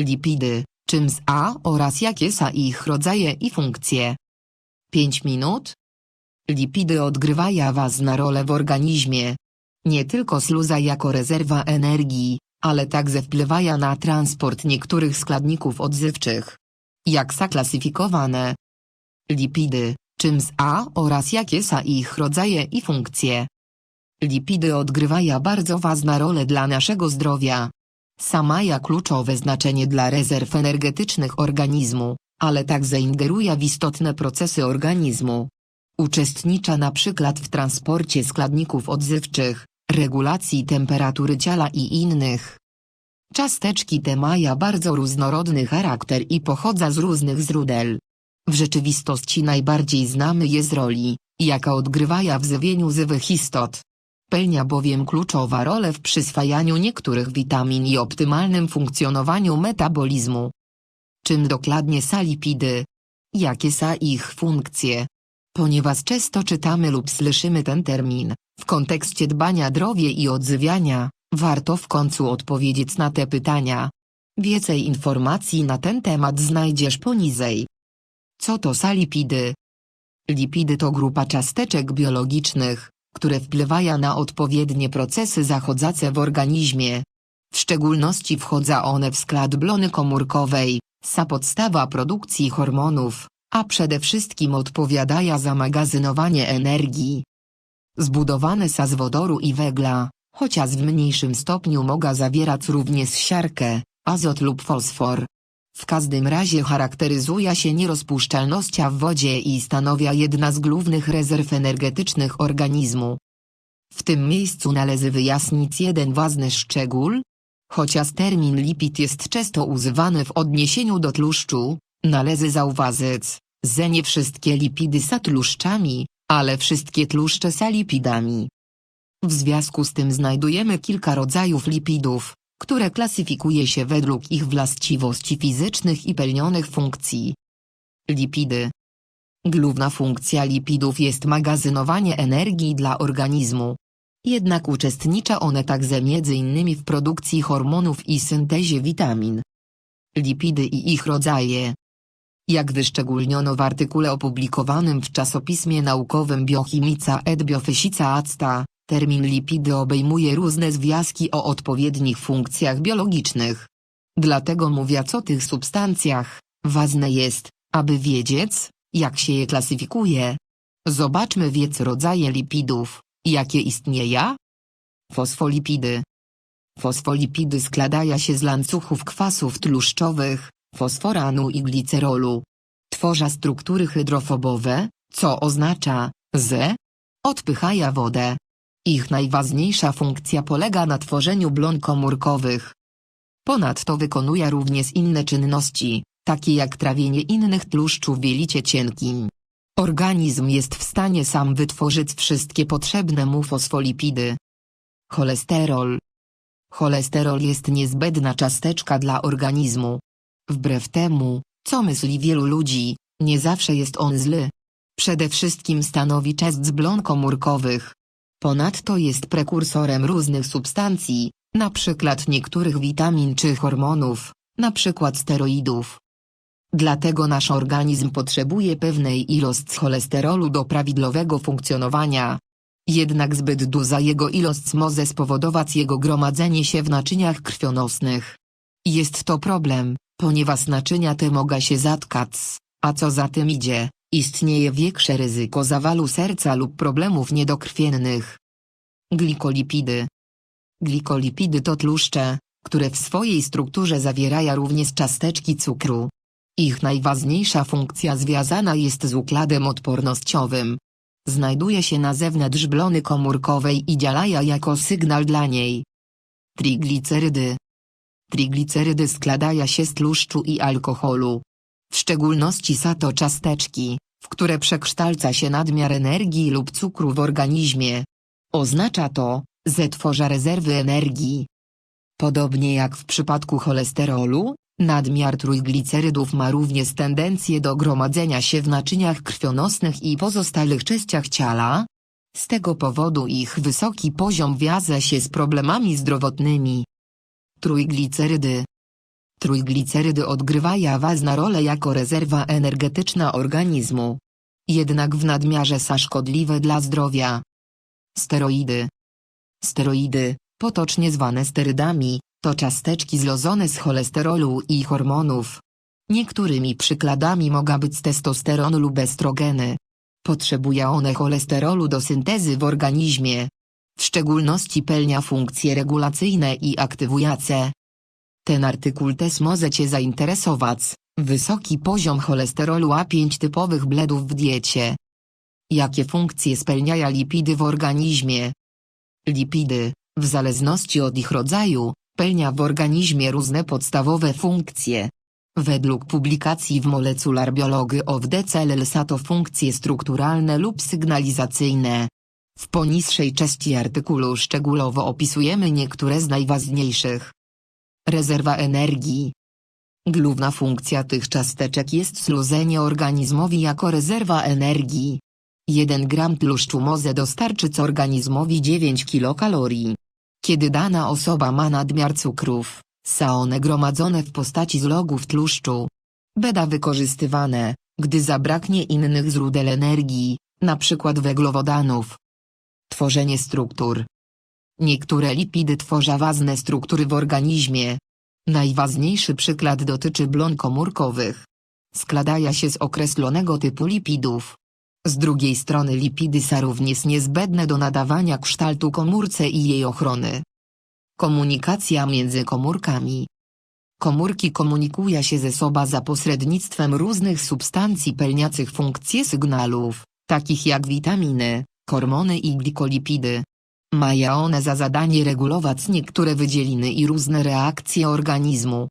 Lipidy, czym z A oraz jakie są ich rodzaje i funkcje. 5 minut? Lipidy odgrywają ważną rolę w organizmie. Nie tylko sluza jako rezerwa energii, ale także wpływają na transport niektórych składników odzywczych. Jak są klasyfikowane? Lipidy, czym z A oraz jakie są ich rodzaje i funkcje. Lipidy odgrywają bardzo ważną rolę dla naszego zdrowia. Samaja kluczowe znaczenie dla rezerw energetycznych organizmu, ale także ingeruje w istotne procesy organizmu. Uczestnicza na przykład w transporcie składników odzywczych, regulacji temperatury ciała i innych. Ciasteczki te mają bardzo różnorodny charakter i pochodza z różnych źródeł. W rzeczywistości najbardziej znamy je z roli, jaka odgrywają w żywieniu żywych istot. Pełnia bowiem kluczowa rolę w przyswajaniu niektórych witamin i optymalnym funkcjonowaniu metabolizmu. Czym dokładnie są lipidy? Jakie są ich funkcje? Ponieważ często czytamy lub słyszymy ten termin, w kontekście dbania zdrowie i odzywiania, warto w końcu odpowiedzieć na te pytania. Więcej informacji na ten temat znajdziesz poniżej. Co to są lipidy? Lipidy to grupa ciasteczek biologicznych, które wpływają na odpowiednie procesy zachodzące w organizmie. W szczególności wchodzą one w skład blony komórkowej, sa podstawa produkcji hormonów, a przede wszystkim odpowiadają za magazynowanie energii. Zbudowane są z wodoru i węgla, chociaż w mniejszym stopniu mogą zawierać również siarkę, azot lub fosfor. W każdym razie charakteryzuje się nierozpuszczalnością w wodzie i stanowia jedna z głównych rezerw energetycznych organizmu. W tym miejscu należy wyjaśnić jeden ważny szczegół. Chociaż termin lipid jest często używany w odniesieniu do tłuszczu, należy zauważyć, że nie wszystkie lipidy są tłuszczami, ale wszystkie tłuszcze są lipidami. W związku z tym znajdujemy kilka rodzajów lipidów, które klasyfikuje się według ich właściwości fizycznych i pełnionych funkcji. Lipidy Główna funkcja lipidów jest magazynowanie energii dla organizmu. Jednak uczestniczą one także m.in. w produkcji hormonów i syntezie witamin. Lipidy i ich rodzaje Jak wyszczególniono w artykule opublikowanym w czasopismie naukowym Biochimica et Biophysica Acta, Termin lipidy obejmuje różne związki o odpowiednich funkcjach biologicznych. Dlatego mówiąc o tych substancjach, ważne jest, aby wiedzieć, jak się je klasyfikuje. Zobaczmy więc rodzaje lipidów, jakie istnieją. Fosfolipidy Fosfolipidy składają się z łańcuchów kwasów tłuszczowych, fosforanu i glicerolu. Tworza struktury hydrofobowe, co oznacza, że odpychają wodę. Ich najważniejsza funkcja polega na tworzeniu blon komórkowych. Ponadto wykonuje również inne czynności, takie jak trawienie innych tłuszczów w jelicie cienkim. Organizm jest w stanie sam wytworzyć wszystkie potrzebne mu fosfolipidy. Cholesterol Cholesterol jest niezbędna cząsteczka dla organizmu. Wbrew temu, co myśli wielu ludzi, nie zawsze jest on zły. Przede wszystkim stanowi część z blon komórkowych. Ponadto jest prekursorem różnych substancji, np. niektórych witamin czy hormonów, np. steroidów. Dlatego nasz organizm potrzebuje pewnej ilości cholesterolu do prawidłowego funkcjonowania. Jednak zbyt duża jego ilość może spowodować jego gromadzenie się w naczyniach krwionosnych. Jest to problem, ponieważ naczynia te mogą się zatkać, a co za tym idzie, Istnieje większe ryzyko zawalu serca lub problemów niedokrwiennych. Glikolipidy Glikolipidy to tłuszcze, które w swojej strukturze zawierają również cząsteczki cukru. Ich najważniejsza funkcja związana jest z układem odpornościowym. Znajduje się na zewnątrz blony komórkowej i działają jako sygnał dla niej. Triglicerydy Triglicerydy składają się z tłuszczu i alkoholu. W szczególności sato ciasteczki, w które przekształca się nadmiar energii lub cukru w organizmie. Oznacza to, że tworzy rezerwy energii. Podobnie jak w przypadku cholesterolu, nadmiar trójglicerydów ma również tendencję do gromadzenia się w naczyniach krwionosnych i pozostałych częściach ciała. Z tego powodu ich wysoki poziom wiąże się z problemami zdrowotnymi. Trójglicerydy Trójglicerydy odgrywają ważną rolę jako rezerwa energetyczna organizmu. Jednak w nadmiarze są szkodliwe dla zdrowia. Steroidy Steroidy, potocznie zwane sterydami, to ciasteczki zlozone z cholesterolu i hormonów. Niektórymi przykładami mogą być testosteron lub estrogeny. Potrzebują one cholesterolu do syntezy w organizmie. W szczególności pełnia funkcje regulacyjne i aktywujące. Ten artykuł też może Cię zainteresować. Wysoki poziom cholesterolu a 5 typowych bledów w diecie. Jakie funkcje spełniają lipidy w organizmie? Lipidy, w zależności od ich rodzaju, pełnia w organizmie różne podstawowe funkcje. Według publikacji w Molecular Biology of the Cells to funkcje strukturalne lub sygnalizacyjne. W poniższej części artykułu szczegółowo opisujemy niektóre z najważniejszych. Rezerwa energii. Główna funkcja tych cząsteczek jest służenie organizmowi jako rezerwa energii. 1 gram tłuszczu może dostarczyć organizmowi 9 kilokalorii. Kiedy dana osoba ma nadmiar cukrów, są one gromadzone w postaci zlogów tłuszczu. Beda wykorzystywane, gdy zabraknie innych źródeł energii, np. węglowodanów. Tworzenie struktur. Niektóre lipidy tworzą ważne struktury w organizmie. Najważniejszy przykład dotyczy blon komórkowych. Składają się z określonego typu lipidów. Z drugiej strony lipidy są również niezbędne do nadawania kształtu komórce i jej ochrony. Komunikacja między komórkami. Komórki komunikują się ze sobą za pośrednictwem różnych substancji pełniących funkcje sygnałów, takich jak witaminy, hormony i glikolipidy. Mają one za zadanie regulować niektóre wydzieliny i różne reakcje organizmu.